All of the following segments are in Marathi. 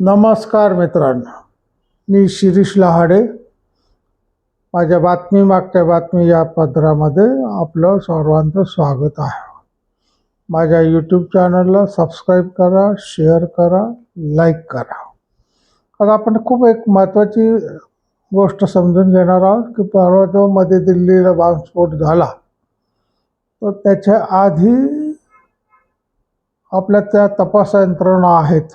नमस्कार मित्रांनो. मी शिरीष लहाडे. माझ्या बातमी मागच्या बातमी या पत्रामध्ये आपलं सर्वांचं स्वागत आहे. माझ्या यूट्यूब चॅनलला सबस्क्राईब करा शेअर करा लाईक करा. आता आपण खूप एक महत्त्वाची गोष्ट समजून घेणार आहोत की परवा जो मध्ये दिल्लीला बॉम्बस्फोट झाला तर त्याच्या आधी आपल्या त्या तपास यंत्रणा आहेत.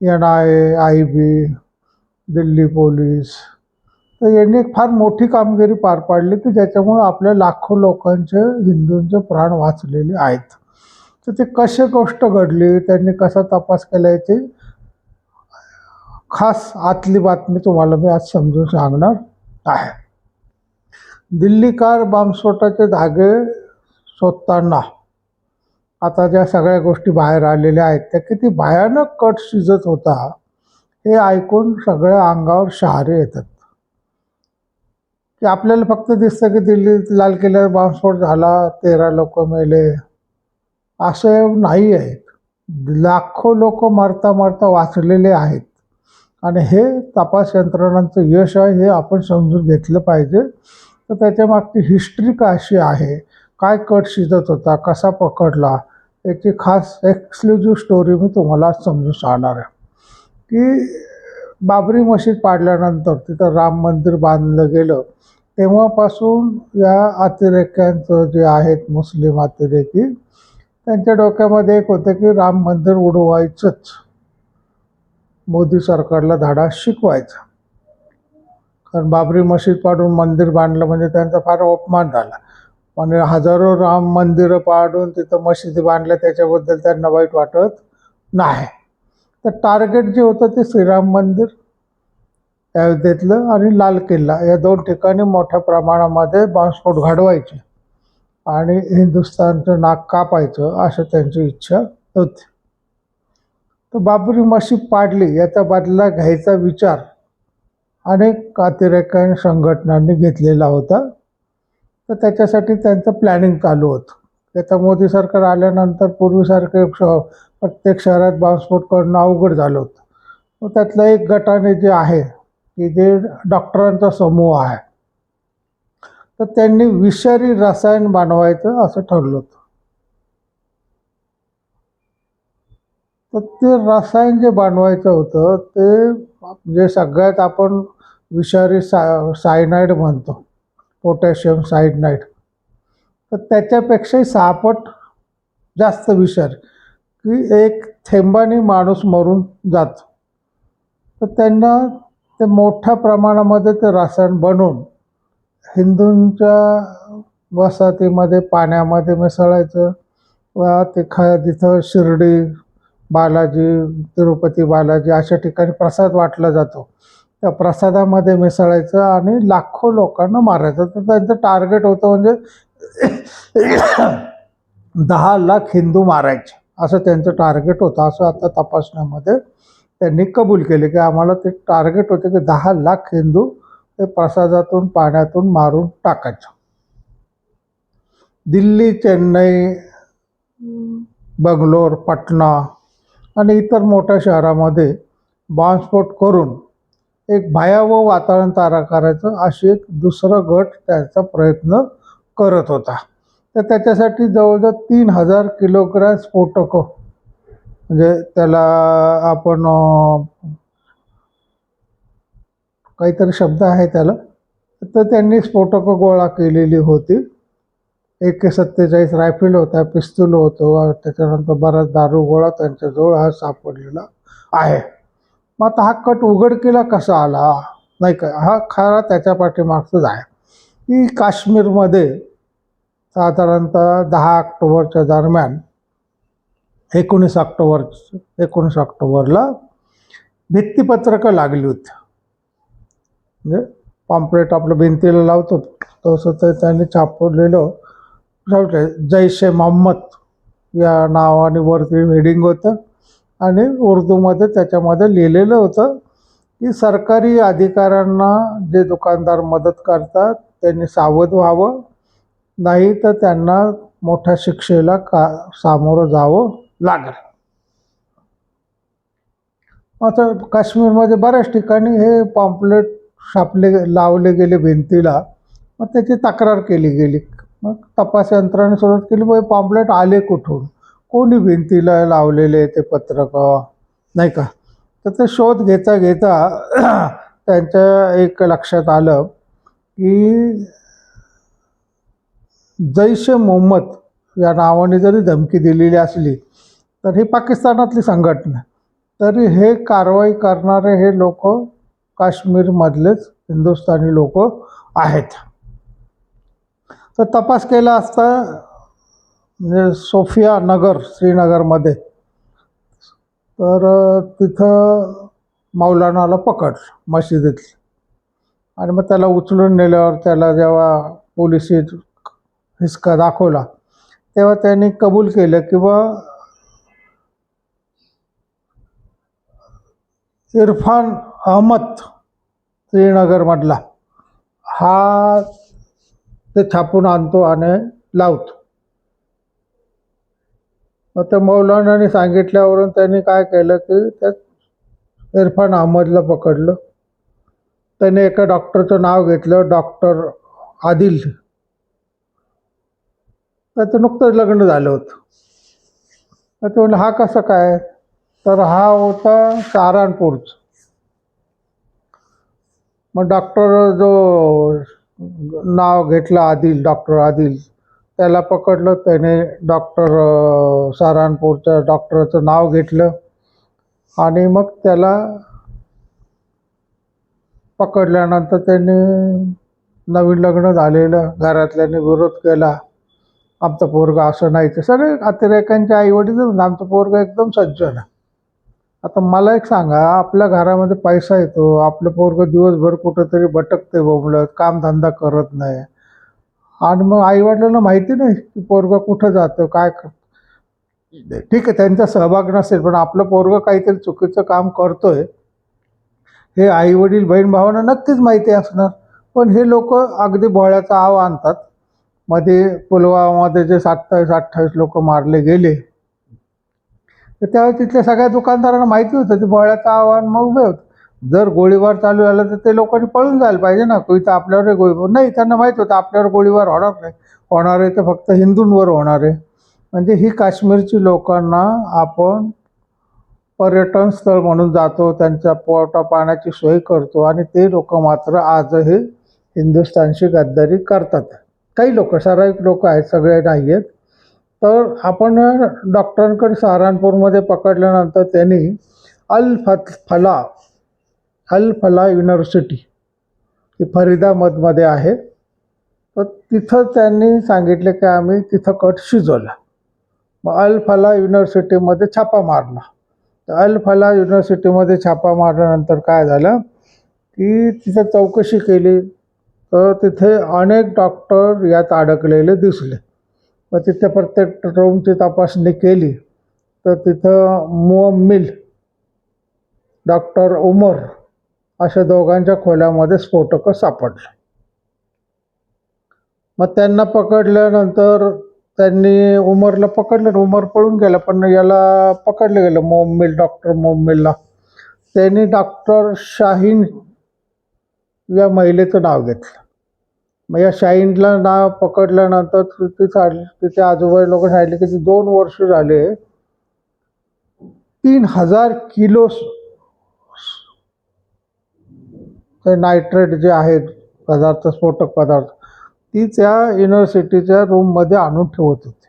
N I A I B Delhi police. तर यांनी एक फार मोठी कामगिरी पार पाडली की ज्याच्यामुळे आपल्या लाखो लोकांचे हिंदूंचे प्राण वाचलेले आहेत. तर ते कशी गोष्ट घडली त्यांनी कसा तपास केला याची खास आतली बातमी तुम्हाला मी आज समजून सांगणार आहे. दिल्ली कार बॉम्बस्फोटाचे धागे शोधताना आता ज्या सगळ्या गोष्टी बाहेर आलेल्या आहेत त्या किती भयानक कट शिजत होता हे ऐकून सगळ्या अंगावर शहारे येतात. की आपल्याला फक्त दिसतं की दिल्लीत लाल किल्ल्यावर बॉम्बस्फोट झाला तेरा लोक मेले. असं नाही आहेत लाखो लोक मरता मरता वाचलेले आहेत. आणि हे तपास यंत्रणांचं यश आहे हे आपण समजून घेतलं पाहिजे. तर त्याच्या मागची हिस्ट्री कशी आहे? काय कट शिजत होता? कसा पकडला? याची खास एक्सक्लुझिव्ह स्टोरी मी तुम्हाला समजू समजून सांगणार आहे. की बाबरी मशीद पाडल्यानंतर तिथं राम मंदिर बांधलं गेलं. तेव्हापासून या अतिरेक्यांचं जे आहेत मुस्लिम अतिरेकी त्यांच्या डोक्यामध्ये एक होतं की राम मंदिर उडवायचंच. मोदी सरकारला धाडा शिकवायचा. कारण बाबरी मशीद पाडून मंदिर बांधलं म्हणजे त्यांचा फार अपमान झाला. आणि हजारो राम मंदिरं पाडून तिथं मशिदी बांधल्या त्याच्याबद्दल त्यांना वाईट वाटत नाही. तर टार्गेट जे होतं ते श्रीराम मंदिर अयोध्येतलं आणि लाल किल्ला या दोन ठिकाणी मोठ्या प्रमाणामध्ये बॉम्बस्फोट घडवायचे आणि हिंदुस्थानचं नाक कापायचं असं त्यांची इच्छा होती. तर बाबरी मशीद पाडली याचा बदला घ्यायचा विचार अनेक अतिरेकांनी संघटनांनी घेतलेला होता. तर त्याच्यासाठी त्यांचं प्लॅनिंग चालू होतं. त्याचा मोदी सरकार आल्यानंतर पूर्वीसारखे श प्रत्येक शहरात बॉम्बस्फोट करणं अवघड झालं होतं. मग त्यातलं एक गटाने जे आहे की जे डॉक्टरांचा समूह आहे तर त्यांनी विषारी रसायन बनवायचं असं ठरलं होतं. तर ते रसायन जे बनवायचं होतं ते जे सगळ्यात आपण विषारी सा सायनाईड म्हणतो पोटॅशियम सायडनाईट तर त्याच्यापेक्षाही सहापट जास्त विषार की एक थेंबाने माणूस मरून जातो. तर त्यांना ते मोठ्या प्रमाणामध्ये ते रसायन बनवून हिंदूंच्या वसाहतीमध्ये पाण्यामध्ये मिसळायचं. व ते ख तिथं शिर्डी बालाजी तिरुपती बालाजी अशा ठिकाणी प्रसाद वाटला जातो. त्या प्रसादामध्ये मिसळायचं आणि लाखो लोकांना मारायचं. तर त्यांचं टार्गेट होतं म्हणजे दहा लाख हिंदू मारायचे. असं त्यांचं टार्गेट होतं. असं आता तपासण्यामध्ये त्यांनी कबूल केले की आम्हाला ते टार्गेट होते की दहा लाख हिंदू ते प्रसादातून पाण्यातून मारून टाकायचं. दिल्ली चेन्नई बंगलोर पटना आणि इतर मोठ्या शहरामध्ये बॉम्बस्फोट करून एक भयावह वातावरण तयार करायचं अशी एक दुसरं गट त्याचा प्रयत्न करत होता. तर त्याच्यासाठी जवळजवळ तीन हजार किलोग्रॅम स्फोटकं म्हणजे त्याला आपण काहीतरी शब्द आहे त्याला. तर त्यांनी स्फोटकं गोळा केलेली होती. ए सत्तेचाळीस रायफल होता पिस्तूल होतो त्याच्यानंतर बराच दारू गोळा त्यांच्याजवळ हा सापडलेला आहे. मग आता हा कट उघडकीला कसा आला? नाही का? हा खरा त्याच्या पाठीमागचंच आहे. की काश्मीरमध्ये साधारणतः दहा ऑक्टोबरच्या दरम्यान एकोणीस ऑक्टोबर एकोणीस ऑक्टोबरला भित्तीपत्रकं लागली होती. म्हणजे पॉम्पलेट आपलं भिंतीला लावतो तसं ते त्यांनी छापलेलं. जैश ए मोहम्मद या नावाने वरती हेडिंग होतं. आणि उर्दूमध्ये त्याच्यामध्ये लिहिलेलं होतं की सरकारी अधिकाऱ्यांना जे दुकानदार मदत करतात त्यांनी सावध व्हावं नाही तर त्यांना मोठ्या शिक्षेला का सामोरं जावं लागेल. आता काश्मीरमध्ये बऱ्याच ठिकाणी हे पॉम्पलेट छापले लावले गेले भिंतीला. मग त्याची तक्रार केली गेली. मग तपास यंत्रणेने सुरुवात केली मग पॉम्पलेट आले कुठून? कोणी भिंतीला लावलेले ते पत्रक? नाही का? तर ते शोध घेता घेता त्यांच्या एक लक्षात आलं की जैश ए मोहम्मद या नावाने जरी धमकी दिलेली असली तर ही पाकिस्तानातली संघटना तरी हे कारवाई करणारे हे लोक काश्मीरमधलेच हिंदुस्थानी लोक आहेत. तर तपास केला असता म्हणजे सोफिया नगर श्रीनगरमध्ये. तर तिथं मौलानाला पकड मशिदीतली. आणि मग त्याला उचलून नेल्यावर त्याला जेव्हा पोलिसी हिसका दाखवला तेव्हा त्यांनी कबूल केलं की बा इरफान अहमद श्रीनगरमधला हा ते छापून आणतो आणि लावतो. मग त्या मौलानाने सांगितल्यावरून त्यांनी काय केलं की त्या इरफान अहमदला पकडलं. त्याने एका डॉक्टरचं नाव घेतलं डॉक्टर आदिल. त्याचं नुकतंच लग्न झालं होतं. तर ते म्हणलं हा कसं काय? तर हा होता सहारनपूरचा. मग डॉक्टर जो नाव घेतलं आदिल डॉक्टर आदिल त्याला पकडलं त्याने डॉक्टर सारानपूरच्या डॉक्टरचं नाव घेतलं आणि मग त्याला पकडल्यानंतर त्यांनी नवीन लग्न झालेलं घरातल्यांनी विरोध केला. आमचं पोरगा असं नाही ते सगळे अतिरेकांच्या आईवडील आमचं पोरगा एकदम सज्जन आहे. आता मला एक सांगा आपल्या घरामध्ये पैसा येतो आपलं पोरगं दिवसभर कुठंतरी भटकते बोंबलत कामधंदा करत नाही. आणि मग आईवडिलांना माहिती नाही की पोरगं कुठं जातं काय ठीक आहे त्यांचा सहभाग नसेल पण आपलं पोरगं काहीतरी चुकीचं काम करतोय हे आईवडील बहीण भावांना नक्कीच माहिती असणार. पण हे लोक अगदी भोळ्याचा आव आणतात. मध्ये पुलवामामध्ये जे सत्तावीस अठ्ठावीस लोक मारले गेले तर त्यावेळी तिथल्या सगळ्या दुकानदारांना माहिती होतं ते भोळ्याचं आव्हान मग उभे होते. जर गोळीबार चालू झाला तर ते लोकांनी पळून जायला पाहिजे ना. इथं आपल्यावर गोळीबार नाही त्यांना माहीत होतं आपल्यावर गोळीबार होणार नाही. होणार आहे तर फक्त हिंदूंवर होणार आहे. म्हणजे ही काश्मीरची लोकांना आपण पर्यटन स्थळ म्हणून जातो त्यांच्या पोटा पाण्याची सोय करतो आणि ते लोक मात्र आजही हिंदुस्थानशी गद्दारी करतात. काही लोक ठराविक लोक आहेत सगळे नाही आहेत. तर आपण डॉक्टरांकडे सहारनपूरमध्ये पकडल्यानंतर त्यांनी अल फत फला अल फला युनिव्हर्सिटी ही फरीदाबादमध्ये आहे. तर तिथं त्यांनी सांगितले की आम्ही तिथं कट शिजवला. मग अल फला युनिव्हर्सिटीमध्ये छापा मारला. तर अल फला युनिव्हर्सिटीमध्ये छापा मारल्यानंतर काय झालं की तिथं चौकशी केली. तर तिथे अनेक डॉक्टर यात अडकलेले दिसले. मग तिथे प्रत्येक रूमची तपासणी केली. तर तिथं मुअम्मिल डॉक्टर उमर अशा दोघांच्या खोल्यामध्ये स्फोटकं सापडले. मग त्यांना पकडल्यानंतर त्यांनी उमरला पकडलं उमर पळून गेला पण याला पकडलं गेलं मोमिल डॉक्टर मोमिलला त्यांनी डॉक्टर शाहीन या महिलेचं नाव घेतलं. मग या शाहीनला नाव पकडल्यानंतर ती सांग तिथे आजूबाजू लोक सांगितले की ती दोन वर्ष झाले तीन हजार किलो ते नायट्रेट जे आहेत पदार्थ स्फोटक पदार्थ ती त्या युनिव्हर्सिटीच्या रूममध्ये आणून ठेवत होती.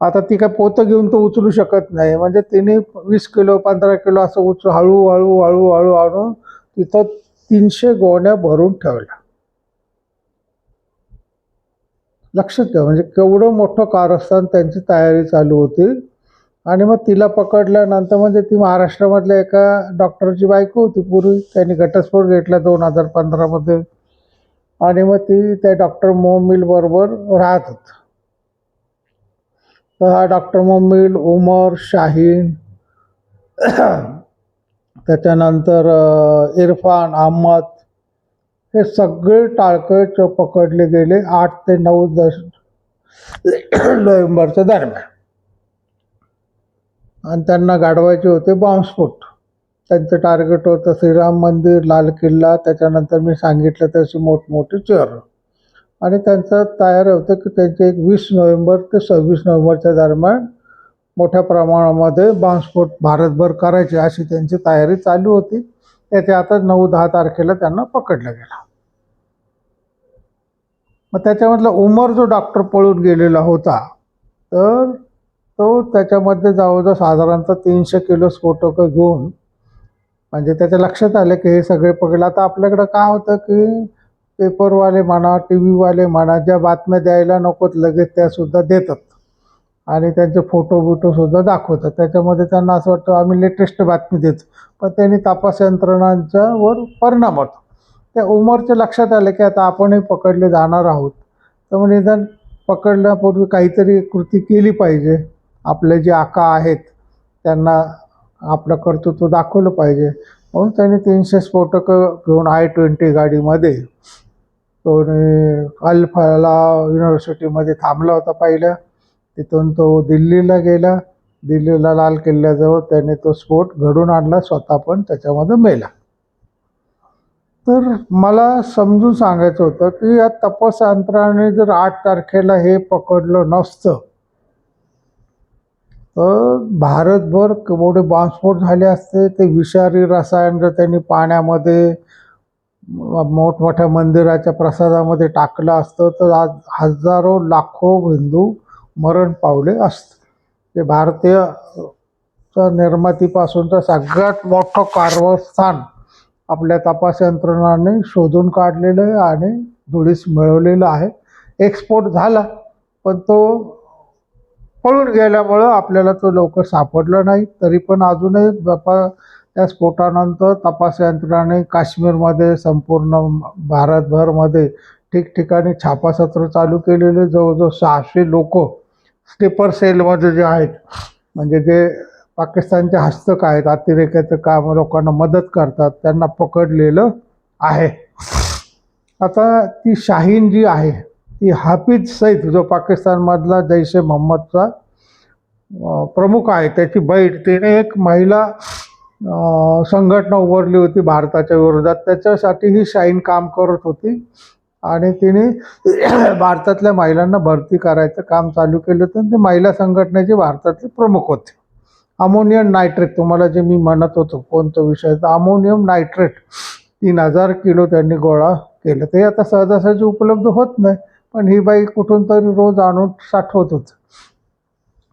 आता ती काय पोतं घेऊन तो उचलू शकत नाही. म्हणजे तिने वीस किलो पंधरा किलो असं उचलू हळूहळू हळूहळू आणून तिथं तीनशे गोण्या भरून ठेवल्या. लक्षात ठेवा म्हणजे केवढं मोठं कारस्थान त्यांची तयारी चालू होती. आणि मग तिला पकडल्यानंतर म्हणजे ती महाराष्ट्रामधल्या एका डॉक्टरची बायको होती पूर्वी. त्यांनी घटस्फोट घेतला दोन हजार पंधरामध्ये. आणि मग ती त्या डॉक्टर मोहमिल बरोबर राहत होत. तर हा डॉक्टर मोमिल उमर शाहीन त्याच्यानंतर इरफान अहमद हे सगळे टाळकं च- पकडले गेले आठ ते नऊ दश नोव्हेंबरच्या दरम्यान. आणि त्यांना गाडवायचे होते बॉम्बस्फोट त्यांचं टार्गेट होतं श्रीराम मंदिर लाल किल्ला. त्याच्यानंतर मी सांगितलं तशी मोठमोठी चर आणि त्यांचं तयार होतं की त्यांचे एक वीस नोव्हेंबर ते सव्वीस नोव्हेंबरच्या दरम्यान मोठ्या प्रमाणामध्ये बॉम्बस्फोट भारतभर करायचे अशी त्यांची तयारी चालू होती. त्याचे आता नऊ दहा तारखेला त्यांना पकडलं गेलं. मग त्याच्यामधला उमर जो डॉक्टर पळून गेलेला होता तर तो त्याच्यामध्ये जवळजवळ साधारणतः तीनशे किलो स्फोटकं घेऊन म्हणजे त्याच्या लक्षात आलं की हे सगळे पकडलं आता आपल्याकडं काय होतं की पेपरवाले म्हणा टी व्हीवाले म्हणा ज्या बातम्या द्यायला नकोत लगेच त्यासुद्धा देतात. आणि त्यांचे फोटो बिटोसुद्धा दाखवतात. त्याच्यामध्ये त्यांना असं वाटतं आम्ही लेटेस्ट बातमी देतो. पण त्यांनी तपास यंत्रणांच्या वर परिणाम होतो. त्या उमरच्या लक्षात आलं की आता आपणही पकडले जाणार आहोत. तर मग निदान पकडण्यापूर्वी काहीतरी कृती केली पाहिजे. आपले जे आका आहेत त्यांना आपलं कर्तृत्व दाखवलं पाहिजे. म्हणून त्यांनी तीनशे स्फोटकं घेऊन आय ट्वेंटी गाडीमध्ये तो अल्फाला युनिव्हर्सिटीमध्ये थांबला होता पहिल्या तिथून तो दिल्लीला गेला. दिल्लीला लाल किल्ल्याजवळ त्याने तो स्फोट घडून आणला स्वतः पण त्याच्यामध्ये मेला. तर मला समजून सांगायचं होतं की या तपास यंत्राने जर आठ तारखेला हे पकडलं नसतं भारतभर मोठे बॉम्बस्फोट झाले असते. ते विषारी रसायन जर त्यांनी पाण्यामध्ये मोठमोठ्या मंदिराच्या प्रसादामध्ये टाकलं असतं. तर आज हजारो लाखो हिंदू मरण पावले असते. ते भारतीय च्या निर्मातीपासूनचं सगळ्यात मोठं कारवस्थान आपल्या तपास यंत्रणाने शोधून काढलेलं आहे आणि धुळीस मिळवलेलं आहे. एक्सपोर्ट झाला पण तो पळून गेल्यामुळं आपल्याला तो लवकर सापडला नाही. तरी पण अजूनही बापा त्या स्फोटानंतर तपास यंत्रणाने काश्मीरमध्ये संपूर्ण भारतभरमध्ये ठिकठिकाणी छापासत्र चालू केलेले. जवळजवळ सहाशे लोक स्लिपर सेलमध्ये जे आहेत म्हणजे जे पाकिस्तानचे हस्तक आहेत अतिरेक्याचं काम लोकांना मदत करतात त्यांना पकडलेलं आहे. आता ती शाहीन जी आहे की हाफिज सईद जो पाकिस्तानमधला जैश ए मोहम्मदचा प्रमुख आहे त्याची बैठ तिने एक महिला संघटना उभारली होती भारताच्या विरोधात त्याच्यासाठी ही शाईन काम करत होती. आणि तिने भारतातल्या महिलांना भरती करायचं काम चालू केलं होतं. ते महिला संघटनेचे भारतातले प्रमुख होते. अमोनियम नायट्रेट तुम्हाला जे मी म्हणत होतो कोणतं विषय तर अमोनियम नायट्रेट तीन हजार किलो त्यांनी गोळा केलं. ते आता सहजासहजी उपलब्ध होत नाही. पण ही बाई कुठून तरी रोज आणून साठवत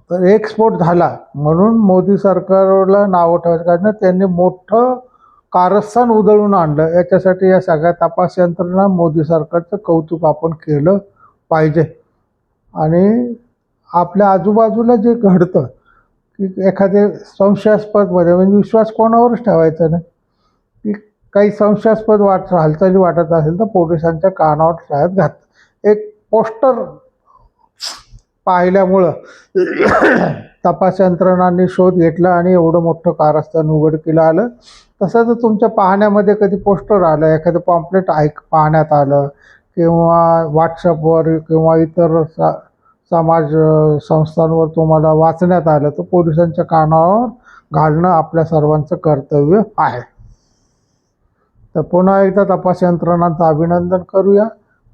तर एक्सपोर्ट झाला. म्हणून मोदी सरकारला नावं ठेवायचं कारण त्यांनी मोठं कारस्थान उधळून आणलं. याच्यासाठी या सगळ्या तपास यंत्रणा मोदी सरकारचं कौतुक आपण केलं पाहिजे. आणि आपल्या आजूबाजूला जे घडतं की एखादे संशयास्पदमध्ये म्हणजे विश्वास कोणावरच ठेवायचा नाही. की काही संशयास्पद वाट हालचाली वाटत असेल तर पोलिसांच्या कानावर शाळेत घातलं. पोस्टर पाहिल्यामुळं तपास यंत्रणांनी शोध घेतला आणि एवढं मोठं कारस्थान उघडकीला आलं. तसं जर तुमच्या पाहण्यामध्ये कधी पोस्टर आलं एखादं पॉम्पलेट ऐक पाहण्यात आलं किंवा व्हॉट्सअपवर किंवा इतर सा समाज संस्थांवर तुम्हाला वाचण्यात आलं तर पोलिसांच्या कानावर घालणं आपल्या सर्वांचं कर्तव्य आहे. तर पुन्हा एकदा तपास यंत्रणांचं अभिनंदन करूया.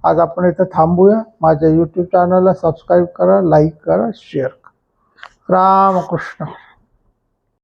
आज आपण इथं थांबूया. माझ्या यूट्यूब चॅनलला सबस्क्राईब करा लाईक करा शेअर करा. रामकृष्ण.